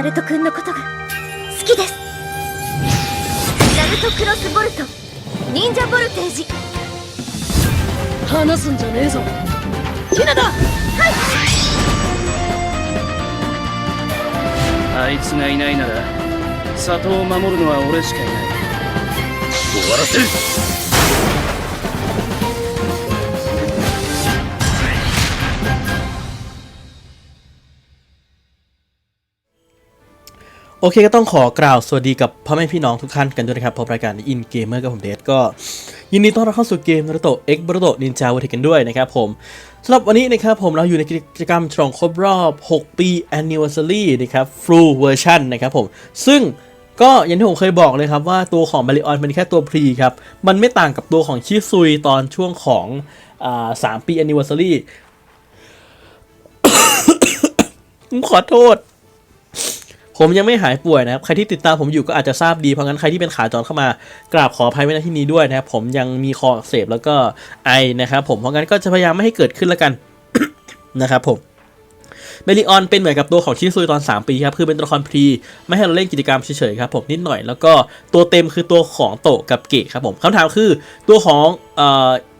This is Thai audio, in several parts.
ナルト君のことが好きです。ナルトクロスボルト。忍者ボルテージ。離すんじゃねえぞ。ひなだあいつがいないなら里を守るのは俺しかいない。終わらせる โอเคก็ต้องขอกล่าวสวัสดีกับพ่อแม่พี่น้องทุกท่านกันด้วยนะครับพบรายการอินเกมเมอร์กับผมเดชก็ ยินดีต้อนรับเข้าสู่เกมนารุโตะ X บ r โตนินจาวอเทกันด้วยนะครับผมสำหรับวันนี้นะครับผมเราอยู่ในกิจกรรมฉลองครบรอบ 6 ปี Anniversary นะครับ Full Version นะครับผมซึ่งก็อย่างที่ผมเคยบอกเลยครับว่าตัวของมาริออนเป็นแค่ตัวพรีครับ มันไม่ต่างกับตัวของชิซุยตอนช่วงของสามปี Anniversary ขอโทษ ผมยังไม่หายป่วยนะครับ ใครที่ติดตามผมอยู่ก็อาจจะทราบดี เพราะงั้นใครที่เป็นขาจรเข้ามากราบขออภัยไว้ในที่นี้ด้วยนะครับ ผมยังมีคอเสบแล้วก็ไอนะครับผม เพราะงั้นก็จะพยายามไม่ให้เกิดขึ้นแล้วกันนะครับผมเมลิออนเป็นเหมือนกับตัวของชิซุยตอน 3 ปีครับ คือเป็นตัวละครพรีไม่ให้เราเล่นกิจกรรมเฉยๆครับผมนิดหน่อย แล้วก็ตัวเต็มคือตัวของโตกับเกะครับผมคำถามคือตัวของ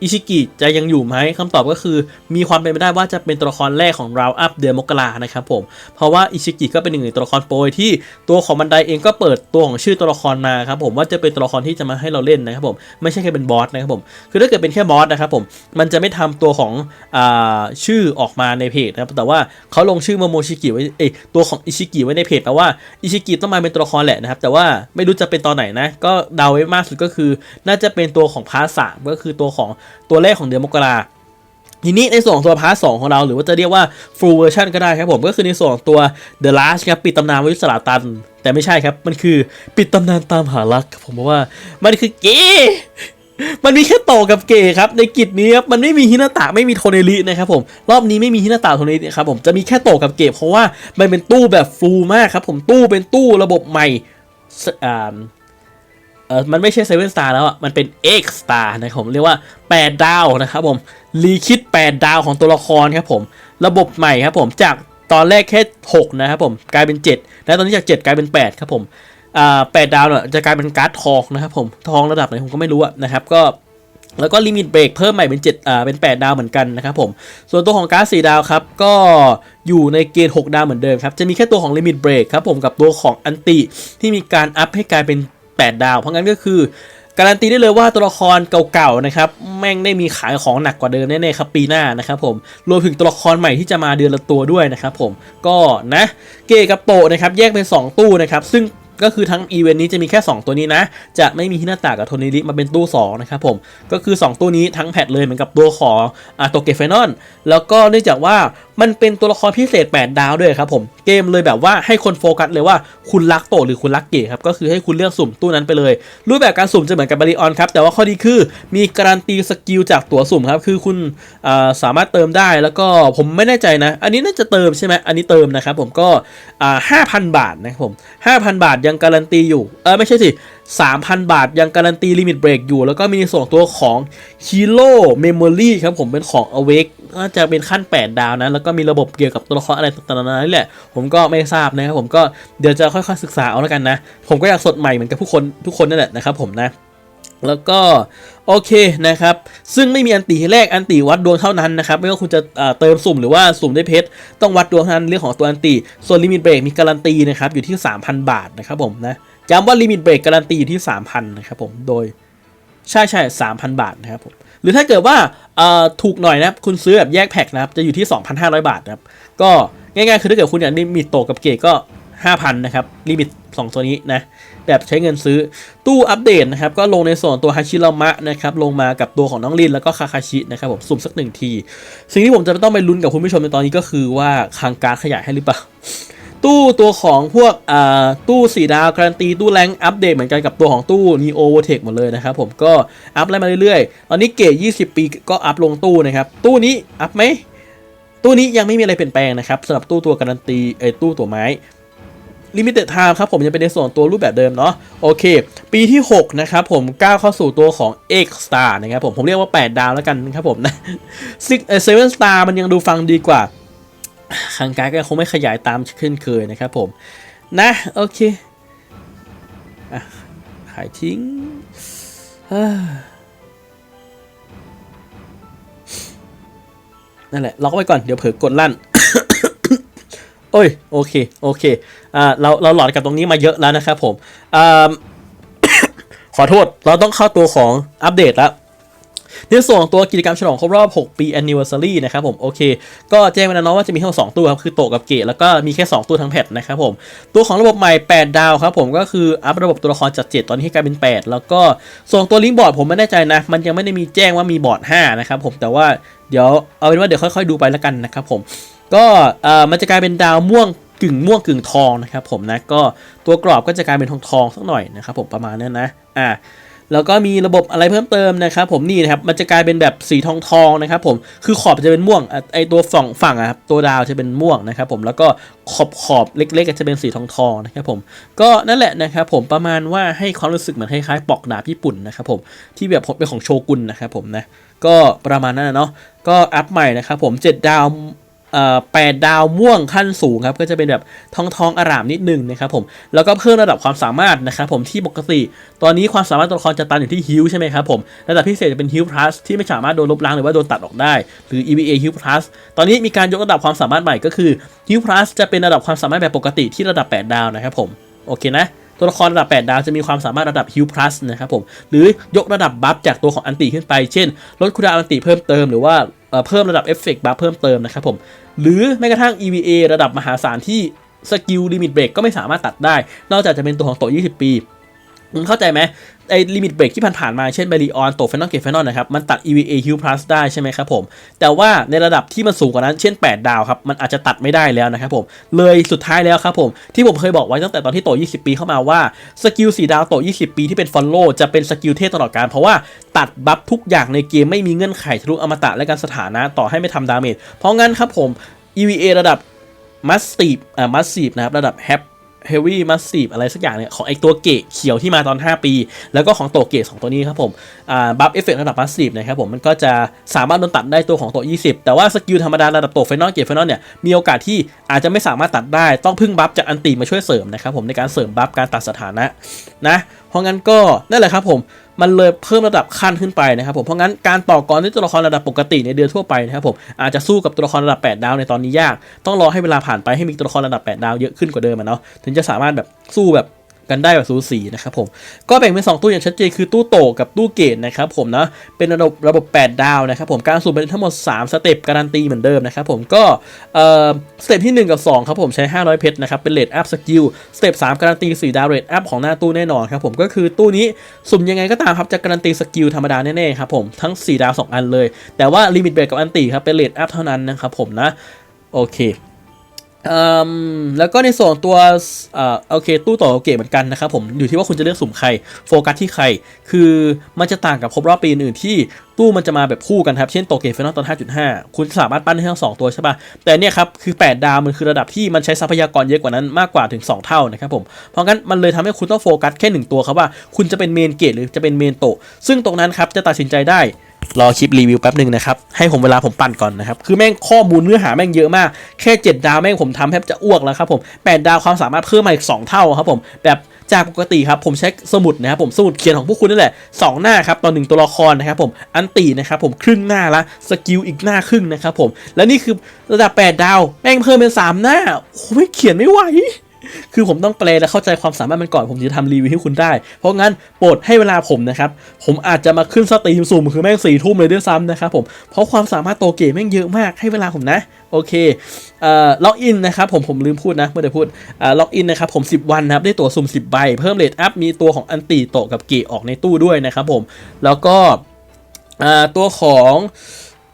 อิชิกิจะยังอยู่ไหมคำตอบก็คือ มีความเป็นไปได้ว่าจะเป็นตัวละครแรกของราวอัพเดือนมกรานะครับผม เพราะว่าอิชิกิก็เป็นหนึ่งในตัวละครโปรยที่ตัวของบันไดเองก็เปิดตัวของชื่อตัวละครมาครับผมว่าจะเป็นตัวละครที่จะมาให้เราเล่นนะครับผมไม่ใช่แค่เป็นบอสนะครับผมคือถ้าเกิดเป็นแค่บอสนะครับผมมันจะไม่ทำตัวของอ่าชื่อออกมาในเพจนะครับแต่ว่าเขาลงชื่อโมโมชิกิไว้เอตัวของอิชิกิไว้ในเพจแต่ว่าอิชิกิต้องมาเป็นตัวละครแหละนะครับแต่ว่าไม่รู้จะเป็นตอนไหนนะก็เดาไว้มากสุดก็คือ น่าจะเป็นตัวของพาร์ทสามก็คือตัวของตัวแรกของเดือนมกราทีนี้ในส่วนของตัวพาร์ทสองของเราหรือว่าจะเรียกว่า full version ก็ได้ครับผม ก็คือในส่วนของตัว The Last ครับปิดตำนานวิสลาตัน แต่ไม่ใช่ครับ มันคือปิดตำนานตามหารักครับผมเพราะว่ามันคือเกย์มันมีแค่โตกับเกย์ครับในกิจนี้ครับมันไม่มีฮินาตะไม่มีโทเนรินะครับผมรอบนี้ไม่มีฮินาตะโทเนริครับผมจะมีแค่โตกับเกย์เพราะว่ามันเป็นตู้แบบฟูลมากครับผมตู้เป็นตู้ระบบใหม่อ่า เออมันไม่ใช่เซเว่นสตาร์แล้วอะ มันเป็น X Star นะครับผมเรียกว่า 8 ดาวนะครับผมรีคิด 8 ดาวของตัวละครครับผม ระบบใหม่ครับผมจากตอนแรกแค่6นะครับผมกลายเป็น 7 และตอนนี้จาก 7 กลายเป็น 8 ครับผมอ่า8ดาวเนี่ยจะกลายเป็นการ์ดทองนะครับผมทองระดับไหนผมก็ไม่รู้อะนะครับก็แล้วก็ลิมิตเบรกเพิ่มใหม่เป็น7อ่าเป็น 8 ดาวเหมือนกันนะครับผม ส่วนตัวของการ์ด4ดาวครับก็อยู่ในเกณฑ์ 6 ดาวเหมือนเดิมครับ จะมีแค่ตัวของลิมิตเบรกครับผมกับตัวของอันติที่มีการอัพให้กลายเป็น 8 ดาว เพราะงั้นก็คือ การันตีได้เลยว่าตัวละครเก่าๆนะครับแม่งได้มีขายของหนักกว่าเดิมแน่ๆครับปีหน้านะครับผมรวมถึงตัวละครใหม่ที่จะมาเดือนละตัวด้วยนะครับผมก็นะเกกับโตนะครับแยกเป็น 2 ตู้นะครับซึ่งก็คือทั้งอีเวนต์นี้จะมีแค่ 2 ตัวนี้นะ จะไม่มีฮินาตะกับโทนิริมาเป็นตู้ 2 นะครับผม ก็คือ 2 ตู้นี้ทั้งแพทเลยเหมือนกับตัวของอาโตเกฟนอนแล้วก็เนื่องจากว่า มันเป็นตัวละครพิเศษ 8 ดาวด้วยครับผมเกมเลยแบบว่าให้คนโฟกัสเลยว่าคุณรักโตหรือคุณรักเกะครับก็คือให้คุณเลือกสุ่มตู้นั้นไปเลย รูปแบบการสุ่มจะเหมือนกับบาริออนครับแต่ว่าข้อดีคือมีการันตีสกิลจากตัวสุ่มครับคือคุณาสามารถเติมได้แล้วก็ผมไม่แน่ใจนะ อันนี้น่าจะเติมใช่ไหมอันนี้เติมนะครับผมก็ห้าพันบาทนะครับผมห้าพันบาทยังการันตีอยู่เออไม่ใช่สิ 3,000 บาท ยังการันตีลิมิตเบรกอยู่ แล้วก็มีในส่วนตัวของ Hero Memory ครับผมเป็นของ Awake น่าจะเป็นขั้น 8 ดาวนะ แล้วก็มีระบบเกี่ยวกับตัวละครอะไรต่างๆนานานี่แหละ ผมก็ไม่ทราบนะครับผมก็เดี๋ยวจะค่อยๆศึกษาเอาแล้วกันนะ ผมก็อยากสดใหม่เหมือนกับทุกคนทุกคนนั่นแหละนะครับผมนะแล้วก็โอเคนะครับ ซึ่งไม่มีอันตีแรกอันตีวัดดวงเท่านั้นนะครับ ไม่ว่าคุณจะเอ่อเติมสุ่มหรือว่าสุ่มได้เพชรต้องวัดดวงเท่านั้นเรื่องของตัวอันตีส่วนลิมิตเบรกมีการันตีนะครับอยู่ที่ 3,000 บาทนะครับผมนะ ย้ำว่าลิมิตเบรกการันตีอยู่ที่ 3,000 นะครับผม โดยใช่ใช่สามพันบาทนะครับผม หรือถ้าเกิดว่าถูกหน่อยนะครับ คุณซื้อแบบแยกแพ็คนะครับ จะอยู่ที่ 2,500 บาทนะครับ ก็ง่ายๆ คือถ้าเกิดคุณอยากลิมิตโตกับเกตก็ 5,000 นะครับ ลิมิต 2 ตัวนี้นะ แบบใช้เงินซื้อ ตู้อัปเดตนะครับ ก็ลงในส่วนตัวฮาชิรามะนะครับ ลงมากับตัวของน้องลินแล้วก็คาคาชินะครับผม สุ่มสักหนึ่งที สิ่งที่ผมจะต้องไปลุ้นกับคุณผู้ชมในตอนนี้ก็คือว่าคลังการขยายให้หรือเปล่า ตู้ตัวของพวกอ่าตู้สีดาวการันตีตู้แรงอัปเดตเหมือนกันกับตัวของตู้ Neo v o t e c หมดเลยนะครับผมก็อัพไล่มาเรื่อยๆ ตอนนี้เกรด20 ปีก็อัพลงตู้นะครับ ตู้นี้อัพไหม ตู้นี้ยังไม่มีอะไรเปลี่ยนแปลงนะครับสำหรับตู้ตัวการันตีเอ้ตู้ตัวไม้ลิมิเต็ดไทม์ครับผมยังเป็นในส่วนตัวรูปแบบเดิมเนาะโอเค ปีที่ 6 นะครับผมก้าวเข้าสู่ตัวของ X Star นะครับผมผมเรียกว่า 8 ดาวแล้วกันนะครับผมนะซิกเซเว่นสตาร์มันยังดูฟังดีกว่า คังการก็คงไม่ขยายตามขึ้นเคยนะครับผม นะ โอเคอะขายทิ้งนั่นแหละล็อกไว้ก่อนเดี๋ยวเผลอกดลั่นโอ้ยโอเคโอเคอ่าเราเราหลอดกับตรงนี้มาเยอะแล้วนะครับผมอ่าขอโทษเราต้องเข้าตัวของอัปเดตแล้ว ในส่วนของตัวกิจกรรมฉลองครบรอบ 6 ปี anniversary นะครับผมโอเค ก็แจ้งไปแล้วเนาะว่าจะมีทั้งหมด2ตู้ครับคือโตะกับเกตแล้วก็มีแค่ 2ตู้ทั้งแพทนะครับผมตัวของระบบใหม่ 8 ดาวครับผมก็คืออัพระบบตัวละครจาก 7 ตอนนี้ให้กลายเป็น 8 แล้วก็ส่วนตัวลิงก์บอร์ดผมไม่แน่ใจนะมันยังไม่ได้มีแจ้งว่ามีบอร์ด5นะครับผมแต่ว่าเดี๋ยวเอาเป็นว่าเดี๋ยวค่อยๆดูไปแล้วกันนะครับผมก็เอ่อมันจะกลายเป็นดาวม่วงกึ่งม่วงกึ่งทองนะครับผมนะก็ตัวกรอบก็จะกลายเป็นทองทองสักหน่อยนะครับผมประมาณนั้นนะอ่า แล้วก็มีระบบอะไรเพิ่มเติมนะครับผมนี่นะครับมันจะกลายเป็นแบบสีทองทองนะครับผมคือขอบจะเป็นม่วงไอตัวฝั่งฝั่งอะครับตัวดาวจะเป็นม่วงนะครับผมแล้วก็ขอบขอบเล็กๆจะเป็นสีทองทองนะครับผมก็นั่นแหละนะครับผมประมาณว่าให้ความรู้สึกเหมือนคล้ายๆปอกดาบญี่ปุ่นนะครับผมที่แบบเป็นของโชกุนนะครับผมนะก็ประมาณนั้นนะเนาะก็อัพใหม่นะครับผม 7 ดาว แปดดาวม่วงขั้นสูงครับก็จะเป็นแบบทองทองอารามนิดนึงนะครับผมแล้วก็เพิ่มระดับความสามารถนะครับผมที่ปกติ ตอนนี้ความสามารถตัวละครจะตันอยู่ที่ฮิวใช่ไหมครับผมระดับพิเศษจะเป็นฮิวพลัสที่ไม่สามารถโดนลบล้างหรือว่าโดนตัดออกได้ หรือ EVA ฮิวพลัสตอนนี้มีการยกระดับความสามารถใหม่ก็คือฮิวพลัสจะเป็นระดับความสามารถแบบปกติที่ระดับ 8 ดาวนะครับผมโอเคนะ ตัวละครระดับ 8 ดาวจะมีความสามารถระดับฮิวพลัสนะครับผม หรือยกระดับบัฟจากตัวของอันติขึ้นไป เช่น ลดคูลดาอันติเพิ่มเติมหรือว่าเพิ่มระดับเอฟเฟกต์บัฟเพิ่มเติมนะครับผม หรือแม้กระทั่ง EVA ระดับมหาศาลที่สกิลลิมิตเบรกก็ไม่สามารถตัดได้ นอกจากจะเป็นตัวของโตะ20 ปี เข้าใจไหมไอ้ลิมิตเบรกที่ผ่านๆมา เช่นไบรีออนโตเฟนอลเกตเฟนอลนะครับ มันตัด EVA Heal Plus ได้ใช่ไหมครับผม แต่ว่าในระดับที่มันสูงกว่านั้น เช่น 8 ดาวครับ มันอาจจะตัดไม่ได้แล้วนะครับผม เลยสุดท้ายแล้วครับผม ที่ผมเคยบอกไว้ตั้งแต่ตอนที่โต 20 ปีเข้ามาว่า สกิล 4 ดาวโต 20 ปีที่เป็นฟอลโล่จะเป็นสกิลเทพตลอดการ เพราะว่าตัดบัฟทุกอย่างในเกมไม่มีเงื่อนไขทะลุอมตะและการสถานะต่อให้ไม่ทำดาเมจ เพราะงั้นครับผม EVA ระดับมัสซีฟอ่ามัสซีฟนะครับระดับแฮป เฮฟวี่มัสซีฟอะไรสักอย่างเนี่ย ของไอตัวเกะเขียวที่มาตอน 5 ปี แล้วก็ของโตเกะสองตัวนี้ครับผมอ่าบัฟเอฟเฟกระดับมัสซีฟนะครับผม มันก็จะสามารถโดนตัดได้ตัวของโต20 แต่ว่าสกิลธรรมดาระดับโตเฟนอลเกะเฟนอลเนี่ย มีโอกาสที่อาจจะไม่สามารถตัดได้ ต้องพึ่งบัฟจากอันตีมาช่วยเสริมนะครับผมในการเสริมบัฟการตัดสถานะนะ เพราะงั้นก็นั่นแหละครับผม มันเลยเพิ่มระดับขั้นขึ้นไปนะครับผมเพราะงั้นการต่อกรด้วยตัวละครระดับปกติในเดือนทั่วไปนะครับผมอาจจะสู้กับตัวละครระดับ 8 ดาวในตอนนี้ยาก ต้องรอให้เวลาผ่านไปให้มีตัวละครระดับ 8 ดาวเยอะขึ้นกว่าเดิมอะเนาะถึงจะสามารถแบบสู้แบบ กันได้แบบสูสีนะครับผม ก็แบ่งเป็น 2 ตู้อย่างชัดเจนคือตู้โตกับตู้เกตนะครับผมนะ เป็นระบบระบบ 8 ดาวนะครับผม การสุ่มเป็นทั้งหมด 3 สเต็ปการันตีเหมือนเดิมนะครับผม ก็เอ่อสเต็ปที่ 1 กับ 2 ครับผมใช้ 500 เพชรนะครับ เป็นเลดอัพสกิล สเต็ป3การันตี 4 ดาวเรทอัพของหน้าตู้แน่นอนครับผม ก็คือตู้นี้สุ่มยังไงก็ตามครับจะการันตีสกิลธรรมดาแน่ๆครับผม ทั้ง 4 ดาว 2 อันเลย แต่ว่าลิมิตเบรกกับอันติครับเป็นเลดอัพเท่านั้นนะครับผมนะ โอเค แล้วก็ในส่วนตัวอโอเคตู้ต่อโอเกตเหมือนกันนะครับผมอยู่ที่ว่าคุณจะเลือกสุ่มใครโฟกัสที่ใคร คือมันจะต่างกับครบรอบปีอื่นที่ตู้มันจะมาแบบคู่กันครับเช่นโตเกตเฟนอลตอน 5.5 คุณสามารถปั้นได้ทั้ง2ตัวใช่ป่ะแต่เนี่ยครับคือ 8 ดาวมันคือระดับที่มันใช้ทรัพยากรเยอะกว่านั้นมากกว่าถึง 2 เท่านะครับผมเพราะงั้นมันเลยทำให้คุณต้องโฟกัสแค่ 1 ตัวครับว่า คุณจะเป็นเมนเกตหรือจะเป็นเมนโตซึ่งตรงนั้นครับจะตัดสินใจได้ รอคลิปรีวิวแป๊บหนึ่งนะครับ ให้ผมเวลาผมปั่นก่อนนะครับ คือแม่งข้อมูลเนื้อหาแม่งเยอะมาก แค่ 7 ดาวแม่งผมทำแทบจะอ้วกแล้วครับผม 8 ดาวความสามารถเพิ่มมาอีก 2 เท่าครับผม แบบจากปกติครับผมใช้สมุดนะครับผมสมุดเขียนของพวกคุณนั่นแหละ 2 หน้าครับต่อหนึ่งตัวละครนะครับผมอันตีนะครับผมครึ่งหน้าละสกิลอีกหน้าครึ่งนะครับผมและนี่คือระดับ 8 ดาวแม่งเพิ่มเป็น 3 หน้าโอ้ไม่เขียนไม่ไหว คือผมต้องแปลและเข้าใจความสามารถมันก่อนผมจะทำรีวิวให้คุณได้ เพราะงั้นโปรดให้เวลาผมนะครับ ผมอาจจะมาขึ้นสตรีมสุ่มคือแม่งสี่ทุ่มเลยด้วยซ้ำนะครับผม เพราะความสามารถโตเกมแม่งเยอะมากให้เวลาผมนะ โอเคเอ่อล็อกอินนะครับผมผมลืมพูดนะเมื่อได้พูดอ่าล็อกอินนะครับผม 10 วันนะครับได้ตั๋วสุ่ม 10 ใบ เพิ่มเลทอัพมีตัวของอันตีโตกับเกะออกในตู้ด้วยนะครับผมแล้วก็อ่าตัวของ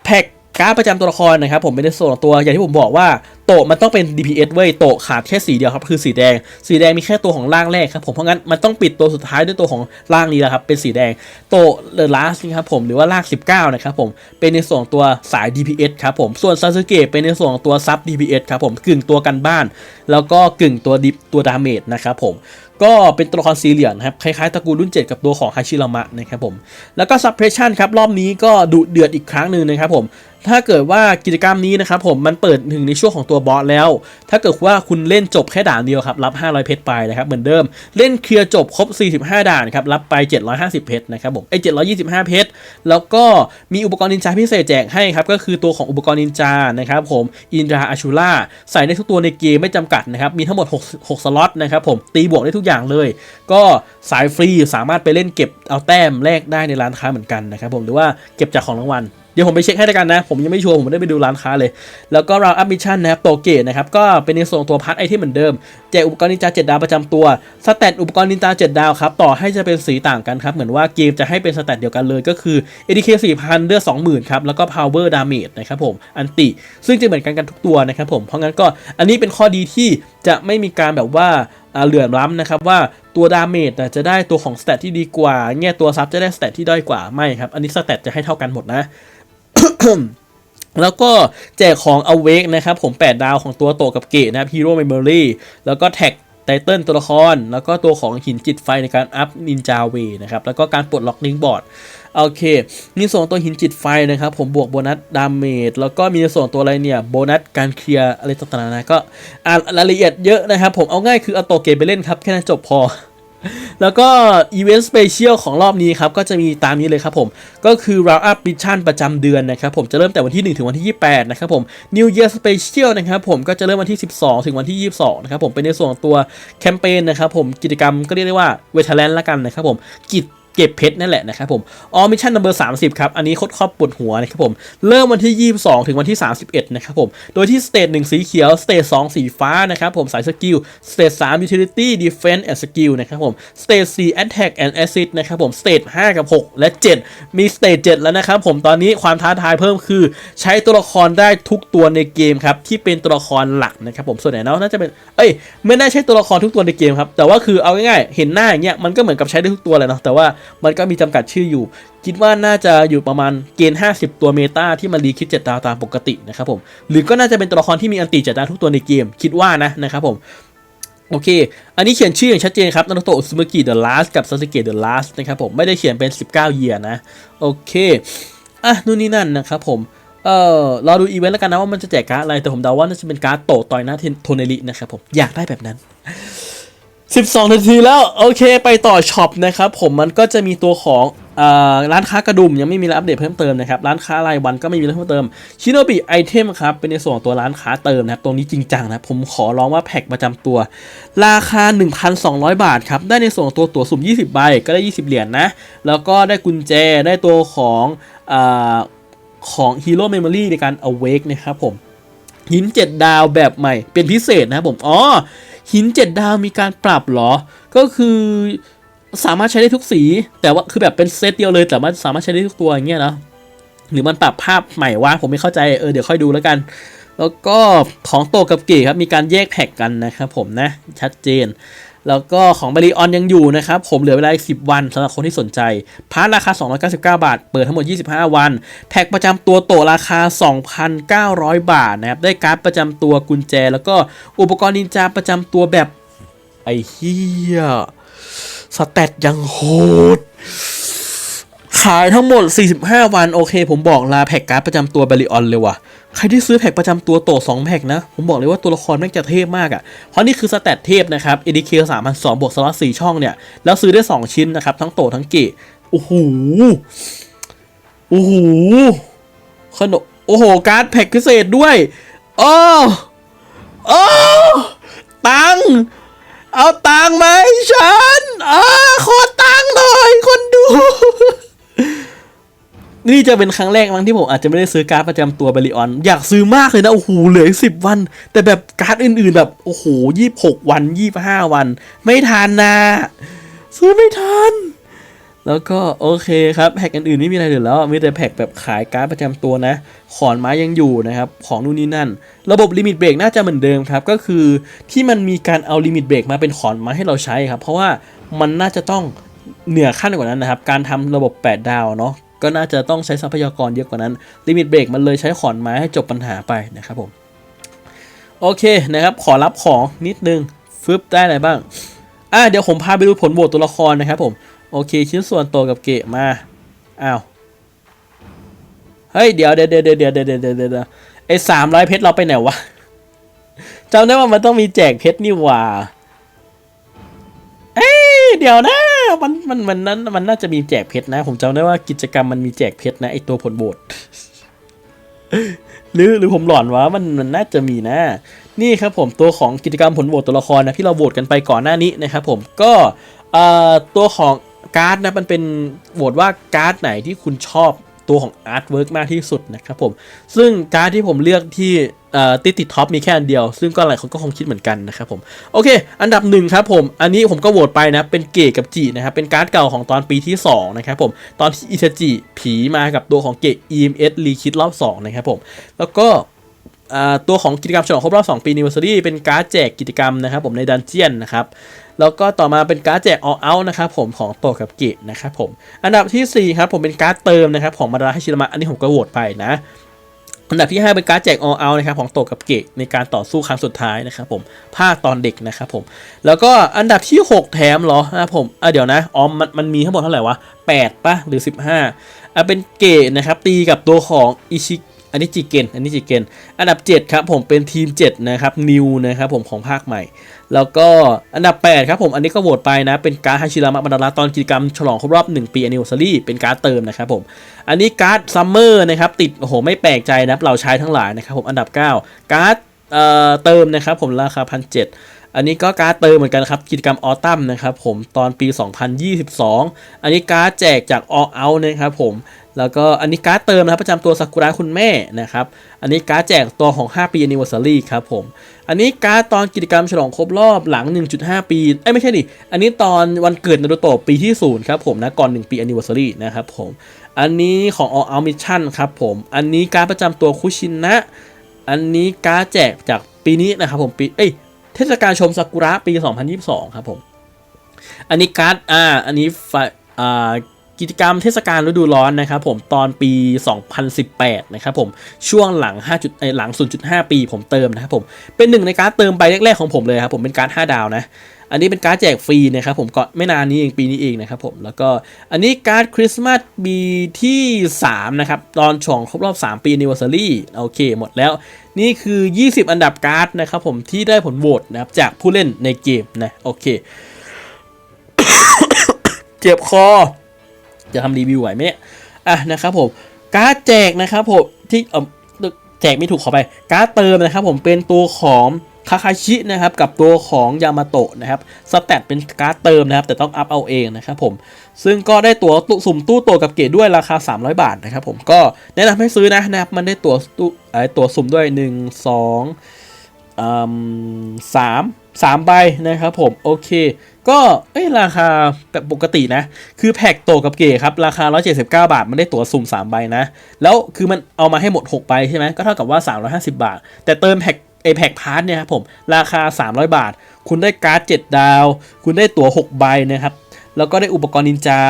แพ็ก การประจำตัวละครนะครับผมเป็นในส่วนของตัวอย่างที่ผมบอกว่าโตะมันต้องเป็น DPS เว้ยโตะขาดแค่สีเดียวครับคือสีแดง สีแดงมีแค่ตัวของร่างแรกครับผมเพราะงั้นมันต้องปิดตัวสุดท้ายด้วยตัวของร่างนี้แหละครับเป็นสีแดงโตะเดอะลาสนะครับผมหรือว่าร่าง 19 นะครับผมเป็นในส่วนของตัวสาย DPS ครับผมส่วนซาสึเกะเป็นในส่วนของตัวซับ DPS ครับผมกึ่งตัวกันบ้าน แล้วก็กึ่งตัวดิตัวดาเมจนะครับผมก็เป็นตัวละครสีเหลืองนะครับคล้ายๆตระกูลรุ่น 7 กับตัวของฮาชิรามะนะครับผมแล้วก็ suppression ครับรอบนี้ก็ดุเดือดอีกครั้งหนึ่งนะครับผม ถ้าเกิดว่ากิจกรรมนี้นะครับผมมันเปิดถึงในช่วงของตัวบอสแล้ว ถ้าเกิดว่าคุณเล่นจบแค่ด่านเดียวครับรับ 500 เพชรไปนะครับเหมือนเดิม เล่นเคลียร์จบครบ 45 ด่านครับรับไป 750 เพชรนะครับผมไอ้725 เพชรแล้วก็มีอุปกรณ์นินจาพิเศษแจกให้ครับก็คือตัวของอุปกรณ์นินจานะครับผมอินดราอาชูล่าใส่ได้ทุกตัวในเกมไม่จำกัดนะครับมีทั้งหมด 6 6สล็อตนะครับผมตีบวกได้ทุกอย่างเลย ก็สายฟรีสามารถไปเล่นเก็บเอาแต้มแลกได้ในร้านค้าเหมือนกันนะครับผมหรือว่าเก็บจากของรางวัล เดี๋ยวผมไปเช็คให้แล้วกันนะ ผมยังไม่ชัวร์ผมไม่ได้ไปดูร้านค้าเลย แล้วก็ราวอัพมิชชั่นนะครับโตเกตนะครับก็เป็นในส่วนของตัวพาร์ทไอเทมเหมือนเดิมแจกอุปกรณ์นินจา7ดาวประจำตัวสแตทอุปกรณ์นินจา7ดาวครับต่อให้จะเป็นสีต่างกันครับเหมือนว่าเกมจะให้เป็นสแตทเดียวกันเลยก็คือ ADK 4000เลือด20,000ครับแล้วก็ Power Damage นะครับผมอันติ ซึ่งจะเหมือนกันกันทุกตัวนะครับผมเพราะงั้นก็อันนี้เป็นข้อดีที่จะไม่มีการแบบว่าอ่าเหลื่อมล้ำนะครับว่าตัวดาเมจจะได้ตัวของสเตตที่ดีกว่าเงี้ยตัวซับจะได้สเตตที่ด้อยกว่าไม่ครับ อันนี้สเตตจะให้เท่ากันหมดนะ แล้วก็แจกของ Awake นะครับผม 8 ดาวของตัวโตกับเกะนะครับ Hero Memory แล้วก็แท็กไตเติลตัวละคร แล้วก็ตัวของหินจิตไฟในการอัพนินจาเวนะครับ แล้วก็การปลดล็อกลิงบอร์ดโอเค มีส่วนตัวหินจิตไฟนะครับ ผมบวกโบนัสดาเมจแล้วก็มีส่วนตัวอะไรเนี่ยโบนัสการเคลียร์อะไรต่างๆนานาก็อ่านรายละเอียดเยอะนะครับ ผมเอาง่ายคือเอาโตเกมไปเล่นครับแค่นั้นจบพอ แล้วก็อีเวนต์สเปเชียลของรอบนี้ครับ ก็จะมีตามนี้เลยครับผม ก็คือ Round Up Mission ประจำเดือนนะครับผมจะเริ่มแต่วันที่ 1 ถึงวันที่ 28 นะครับผม New Year Special นะครับผมก็จะเริ่มวันที่ 12 ถึงวันที่ 22 นะครับผมเป็นในส่วนของตัวแคมเปญนะครับผมกิจกรรมก็เรียกได้ว่าเวทแลนด์ละกันนะครับผมกิจ เก็บเพชรนั่นแหละนะครับผมออมิชชั่นนัมเบอร์30ครับ อันนี้โคตรครอบปวดหัวนะครับผม เริ่มวันที่22ถึงวันที่31นะครับผม โดยที่สเตจ1สีเขียว สเตจ2สีฟ้านะครับผม สายสกิล สเตจ3 utility defense and skill นะครับผม สเตจ4 attack and assist นะครับผม สเตจ5กับ6และ7มีสเตจ7แล้วนะครับผม ตอนนี้ความท้าทายเพิ่มคือ ใช้ตัวละครได้ทุกตัวในเกมครับ ที่เป็นตัวละครหลักนะครับผม ส่วนใหญ่เนาะน่าจะเป็น เอ้ย ไม่ได้ใช้ตัวละครทุกตัวในเกมครับ แต่ว่าคือเอาง่ายๆ เห็นหน้าอย่างเงี้ย มันก็เหมือนกับใช้ได้ทุกตัวเลยเนาะ แต่ว่ามันก็มีจำกัดชื่ออยู่ คิดว่าน่าจะอยู่ประมาณเกณฑ์ 50 ตัวเมตาที่มันรีคิดเจ็ดดาวตามปกตินะครับผมหรือก็น่าจะเป็นตัวละครที่มีอันติเจ็ดดาวทุกตัวในเกม คิดว่านะนะครับผมโอเค อันนี้เขียนชื่ออย่างชัดเจนครับนารุโตะอุซุมากิเดอะลาสกับซาสึเกะเดอะลาสนะครับผมไม่ได้เขียนเป็น 19 เยียนะ โอเค อะ นู่นนี่นั่นนะครับผม เอ่อรอดูอีเวนต์แล้วกันนะว่ามันจะแจกการ์ดอะไร แต่ผมเดาว่าน่าจะเป็นการ์ดโตะต่อยหน้าโทเนรินะครับผม อยากได้แบบนั้น 12 นาทีแล้วโอเคไปต่อช็อปนะครับผมมันก็จะมีตัวของร้านค้ากระดุมยังไม่มีอัปเดตเพิ่มเติมนะครับร้านค้ารายวันก็ไม่มีอะไรเพิ่มเติมชิโนบิไอเทมครับเป็นในส่วนของตัวร้านค้าเติมนะครับตรงนี้จริงจังนะผมขอร้องว่าแพ็คประจำตัว ราคา 1,200 บาทครับได้ในส่วนของตัวตั๋วสุ่ม 20 ใบก็ได้ 20 เหรียญนะแล้วก็ได้กุญแจได้ตัวของอของ Hero Memory ในการ Awake นะครับผม หินเจ็ดดาวแบบใหม่เป็นพิเศษนะผมอ๋อหินเจ็ดดาวมีการปรับเหรอ ก็คือสามารถใช้ได้ทุกสี แต่ว่าคือแบบเป็นเซตเดียวเลย แต่ว่าสามารถใช้ได้ทุกตัวอย่างเงี้ยนะหรือมันปรับภาพใหม่ว่าผมไม่เข้าใจเออเดี๋ยวค่อยดูแล้วกัน แล้วก็ของโตกับเก๋ครับมีการแยกแพ็กกันนะครับผมนะชัดเจน แล้วก็ของบริออนยังอยู่นะครับ ผมเหลือเวลาอีก10 วันสำหรับคนที่สนใจ พาร์ทราคา 299 บาท เปิดทั้งหมด 25 วันแพ็กประจำตัวโตราคา 2,900 บาทนะครับ ได้การ์ดประจำตัวกุญแจ แล้วก็อุปกรณ์นินจาประจำตัวแบบ ไอ้เฮียสเตตยังโหดขายทั้งหมด 45 วัน โอเค ผมบอกลาแพ็กการ์ดประจำตัวบริออนเลยว่ะ ใครที่ซื้อแพ็กประจำตัวโต2แพ็กนะ ผมบอกเลยว่าตัวละครแม่งจะเทพมากอะ่ะ เพราะนี่คือสแตทเทพนะครับเอ ADK 3,200 บวกสล็อต4ช่องเนี่ย แล้วซื้อได้ 2 ชิ้นนะครับ ทั้งโตทั้งเกะโอ้โห โอ้โห ขนม โอ้โห การ์ดแพ็กพิเศษด้วยอ้ออ้อตัง เอาตังค์มฉันอ้าขอตังหน่อยคนดู นี่จะเป็นครั้งแรกมั้งที่ผมอาจจะไม่ได้ซื้อการ์ดประจำตัวบริออน อยากซื้อมากเลยนะ โอ้โห เหลือสิบวัน แต่แบบการ์ดอื่นๆ แบบ โอ้โหยี่หกวันยี่ห้าวัน ไม่ทันนะ ซื้อไม่ทัน แล้วก็โอเคครับแพ็กอื่นๆไม่มีอะไรเหลือแล้ว มีแต่แพ็กแบบขายการ์ดประจำตัวนะ ขอนไม้ยังอยู่นะครับ ของนู่นนี่นั่น ระบบลิมิตเบรกน่าจะเหมือนเดิมครับ ก็คือที่มันมีการเอาลิมิตเบรกมาเป็นขอนไม้ให้เราใช้ครับ เพราะว่ามันน่าจะต้องเหนือขั้นกว่านั้นนะครับ การทำระบบ 8 ดาวเนาะ ก็น่าจะต้องใช้ทรัพยากรเยอะกว่านั้นลิมิตเบรกมันเลยใช้ขอนไม้ให้จบปัญหาไปนะครับผมโอเคนะครับขอรับของนิดนึงฟึบได้อะไรบ้างอะเดี๋ยวผมพาไปดูผลโหวตตัวละครนะครับผมโอเค ชิ้นส่วนโตกับเกะมาอ้าวเฮ้ยเดี๋ยวเดี๋ยวเดี๋ยวเดี๋ยวเดี๋ยวเดี๋ยวเดี๋ยวไอ้สามร้อยเพชรเราไปไหนวะจำได้ว่ามันต้องมีแจกเพชรนี่หว่า เดี๋ยวนะมันมันมันนั้นมันน่าจะมีแจกเพชรนะ ผมจำได้ว่ากิจกรรมมันมีแจกเพชรนะไอตัวผลโบสหรือหรือผมหลอนวะมันมันน่าจะมีนะ นี่ครับผมตัวของกิจกรรมผลโหวตตัวละครนะที่เราโหวตกันไปก่อนหน้านี้นะครับผมก็เอ่อตัวของการ์ดนะมันเป็นโหวตว่าการ์ดไหนที่คุณชอบ ตัวของอาร์ตเวิร์กมากที่สุดนะครับผมซึ่งการ์ดที่ผมเลือกที่ติดติดท็อปมีแค่อันเดียว ซึ่งก็หลายคนก็คงคิดเหมือนกันนะครับผมโอเค อันดับหนึ่งครับผมอันนี้ผมก็โหวตไปนะเป็นเกตกับจีนะครับเป็นการ์ดเก่าของตอนปีที่สองนะครับผมตอนที่อิตาจิผีมากับตัวของเกต EMS รีคิดรอบสองนะครับผมแล้วก็ตัวของกิจกรรมฉลองครบรอบ 2 ปี Anniversary เป็นการ์ดแจกกิจกรรมนะครับผมในดันเจียนนะครับ แล้วก็ต่อมาเป็นการ์ดแจก all out นะครับผมของโตกับเกตนะครับผมอันดับทีสี่4ครับผมเป็นการ์ดเติมนะครับของมาดาใหชิรามะอันนี้ผมก็โหวตไปนะอันดับที่ 5 เป็นการ์ดแจก all out นะครับของโตกับเกตในการต่อสู้ครั้งสุดท้ายนะครับผมภาคตอนเด็กนะครับผม แล้วก็อันดับที่ 6 แถมเหรอนะครับผมอะเดี๋ยวนะอ๋อมันมันมีทั้งหมดเท่าไหร่วะ8ป่ะหรือ 15อะเป็นเกตนะครับตีกับตัวของอิชิอันนี้จิเกนอันนี้จิเกนอันดับ 7 ครับผมเป็นทีม 7 นะครับนิวนะครับผมของภาคใหม่ แล้วก็อันดับ 8 ครับผม อันนี้ก็โหวตไปนะ เป็นการ์ดฮาชิรามะบันดาระตอนกิจกรรมฉลองครบรอบ 1 ปี anniversary เป็นการ์ดเติมนะครับผม อันนี้การ์ดซัมเมอร์นะครับ ติด โอ้โห ไม่แปลกใจนะเราใช้ทั้งหลายนะครับผม อันดับ 9 การ์ดเอ่อเติมนะครับผมราคาพันเอันนี้ก็การ์ดเติมเหมือนกันครับ กิจกรรมออตัมนะครับผมตอนปี 2022 อันนี้การ์ดแจกจาก All Out นะครับผม แล้วก็อันนี้การ์ดเติมนะครับประจำตัวซากุระคุณแม่นะครับ อันนี้การ์ดแจกตัวของ 5 ปี anniversary ครับผม อันนี้การ์ดตอนกิจกรรมฉลองครบรอบหลัง 1.5 ปีเอ้ไม่ใช่ดิ อันนี้ตอนวันเกิดนารูโตะปีที่ 0 ครับผมนะก่อน 1 ปี anniversary นะครับผม อันนี้ของ All Out Mission ครับผม อันนี้การ์ดประจำตัวคุชินะ อันนี้การ์ดแจกจากปีนี้นะครับผมปีเอ้ยเทศกาลชมซากุระปี 2022 ครับผม อันนี้การ์ดอ่า อันนี้ไฟอ่า กิจกรรมเทศกาลฤดูร้อนนะครับผมตอนปี 2018 นะครับผมช่วงหลัง5จุดเอ้ยหลัง 0.5 ปีผมเติมนะครับผมเป็นหนึ่งในการ์ดเติมใบแรกๆของผมเลยครับผมเป็นการ์ด5ดาวนะอันนี้เป็นการ์ดแจกฟรีนะครับผมก็ไม่นานนี้เองปีนี้เองนะครับผมแล้วก็อันนี้การ์ดคริสต์มาสปีที่ 3 นะครับ ตอนช่วงครบรอบ 3 ปี anniversary โอเค หมดแล้ว นี่คือ 20 อันดับการ์ดนะครับผมที่ได้ผลโหวตนะครับจากผู้เล่นในเกมนะ โอเค เจ็บคอ จะทำรีวิวไหวไหมเนี่ยอะนะครับผมการ์ดแจกนะครับผมที่เออแจกไม่ถูกขอไปการ์ดเติมนะครับผมเป็นตัวของคาคาชินะครับกับตัวของยามาโตะนะครับสแตทเป็นการ์ดเติมนะครับ แต่ต้องอัพเอาเองนะครับผมซึ่งก็ได้ตัวตุสุ่มตู้โตกับเกตด้วยราคา 300 บาทนะครับผมก็แนะนำให้ซื้อนะนะครับมันได้ตัวตู้ไอตัวสุ่มด้วย 1 2อืม สามสามใบนะครับผม โอเค ก็เอ้ราคาแบบปกตินะ คือแพ็กโตกับเก๋ครับ ราคา 179 บาท มันได้ตั๋วสุ่ม 3 ใบนะ แล้วคือมันเอามาให้หมด 6 ใบใช่ไหมก็เท่ากับว่า 350 บาท แต่เติมแพ็กไอแพ็กพาร์ทเนี่ยครับผม ราคา 300 บาท คุณได้การ์ด 7 ดาว คุณได้ตั๋ว 6 ใบนะครับแล้วก็ได้อุปกรณ์นินจา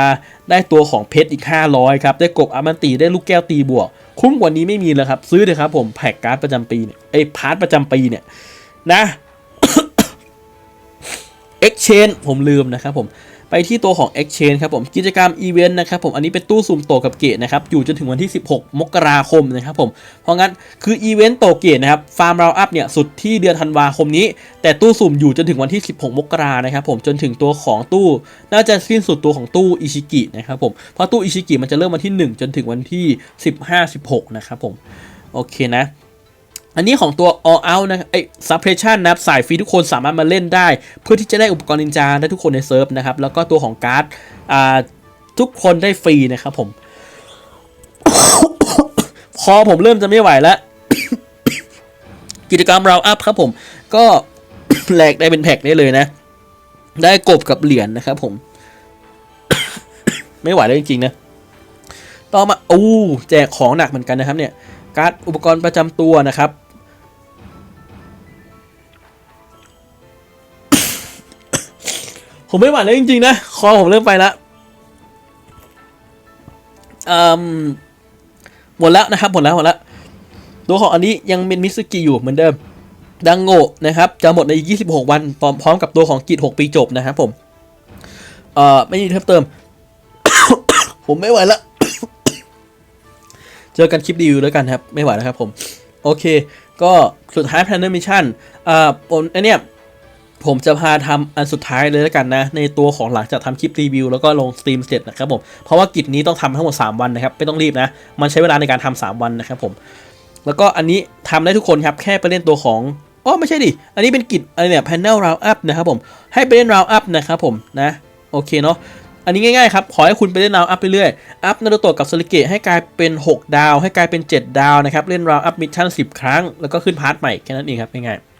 ได้ตัวของเพชรอีก 500 ครับ ได้กบอามันตี ได้ลูกแก้วตีบวก คุ้มกว่านี้ไม่มีเลยครับ ซื้อเลยครับผมแพ็กการ์ดประจำปีเนี่ยไอพาร์ทประจำปีเนี่ยนะ Exchange ผมลืมนะครับผม ไปที่ตัวของ Exchange ครับผมกิจกรรมอีเวนต์นะครับผมอันนี้เป็นตู้สุ่มโตกับเกตนะครับอยู่จนถึงวันที่ 16 มกราคมนะครับผมเพราะงั้นคืออีเวนต์โตเกตนะครับฟาร์มเราอัพเนี่ยสุดที่เดือนธันวาคมนี้ แต่ตู้สุ่มอยู่จนถึงวันที่ 16 มกรานะครับผมจนถึงตัวของตู้ น่าจะสิ้นสุดตัวของตู้อิชิกินะครับผมเพราะตู้อิชิกิมันจะเริ่มวันที่ 1 จนถึงวันที่ 15-16 นะครับผมโอเคนะ อันนี้ของตัว all out นะไอ้ suppression นะครับสายฟรีทุกคนสามารถมาเล่นได้ เพื่อที่จะได้อุปกรณ์นินจาได้ทุกคนในเซิร์ฟนะครับ แล้วก็ตัวของการ์ดอ่าทุกคนได้ฟรีนะครับผม พอผมเริ่มจะไม่ไหวแล้ว กิจกรรมเราอัพครับผม ก็แหลกได้เป็นแพ็กได้เลยนะ ได้กบกับเหรียญนะครับผม ไม่ไหวแล้วจริงๆนะ ต่อมาอู้แจกของหนักเหมือนกันนะครับเนี่ยการ์ดอุปกรณ์ประจำตัวนะครับ ผมไม่ไหวแล้วจริงๆนะ คอผมเริ่มไปแล้วหมดแล้วนะครับหมดแล้วหมดแล้ว ตัวของอันนี้ยังเป็นมิสกิอยู่เหมือนเดิม ดังโง่นะครับ จะหมดในอีก 26 วันพร้อมพร้อมกับตัวของกิจ6 ปีจบนะครับผม เอ่อ ไม่มีเพิ่มเติม ผมไม่ไหวแล้วเจอกันคลิปรีวิวแล้วกันครับ ไม่ไหวแล้วครับผม โอเค ก็สุดท้าย Planner Mission อ่าผมอันเนี้ย ผมจะพาทำอันสุดท้ายเลยแล้วกันนะ ในตัวของหลังจากทำคลิปรีวิวแล้วก็ลงสตรีมเสร็จนะครับผมเพราะว่ากิจนี้ต้องทำทั้งหมด 3 วันนะครับ ไม่ต้องรีบนะ มันใช้เวลาในการทำ3วันนะครับผม แล้วก็อันนี้ทำได้ทุกคนครับ แค่ไปเล่นตัวของอ๋อไม่ใช่ดิ อันนี้เป็นกิจอะไรเนี่ย panel round up นะครับผม ให้ไปเล่น round up นะครับผมนะ โอเคเนาะอันนี้ง่ายๆครับ ขอให้คุณไปเล่น round up เรื่อยๆ อัพนารูโตะกับสลิเกะให้กลายเป็น 6 ดาว ให้กลายเป็น 7 ดาวนะครับ เล่น round up mission 10 ครั้ง แล้วก็ขึ้นพาร์ทใหม่แค่นั้นเองครับง่ายๆ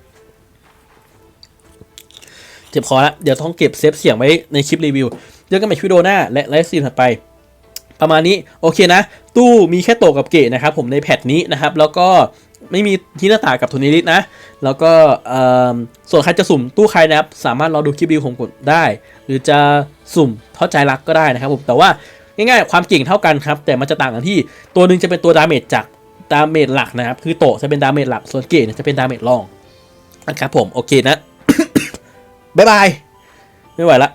จ็บคอละเดี๋ยวต้องเก็บเซฟเสียงไว้ในคลิปรีวิวเจอกันใหม่คลิปวิดีโอหน้าและไลฟ์สตรีมถัดไป ประมาณนี้โอเคนะ ตู้มีแค่โตะกับเกะนะครับผมในแพทนี้นะครับ แล้วก็ไม่มีที่หน้าตากับโทุนิลิสนะ แล้วก็เออส่วนใครจะสุ่มตู้ใครนะครับ สามารถรอดูคลิปรีวิวของผมได้ หรือจะสุ่มเท่าใจรักก็ได้นะครับผมแต่ว่าง่ายๆความเก่งเท่ากันครับ แต่มันจะต่างกันที่ตัวหนึ่งจะเป็นตัวดาเมจจากดาเมจหลักนะครับ คือโตะจะเป็นดาเมจหลักส่วนเกะเนี่ยจะเป็นดาเมจรองนะครับผมโอเคนะ บ๊ายบาย ไม่ไหวละ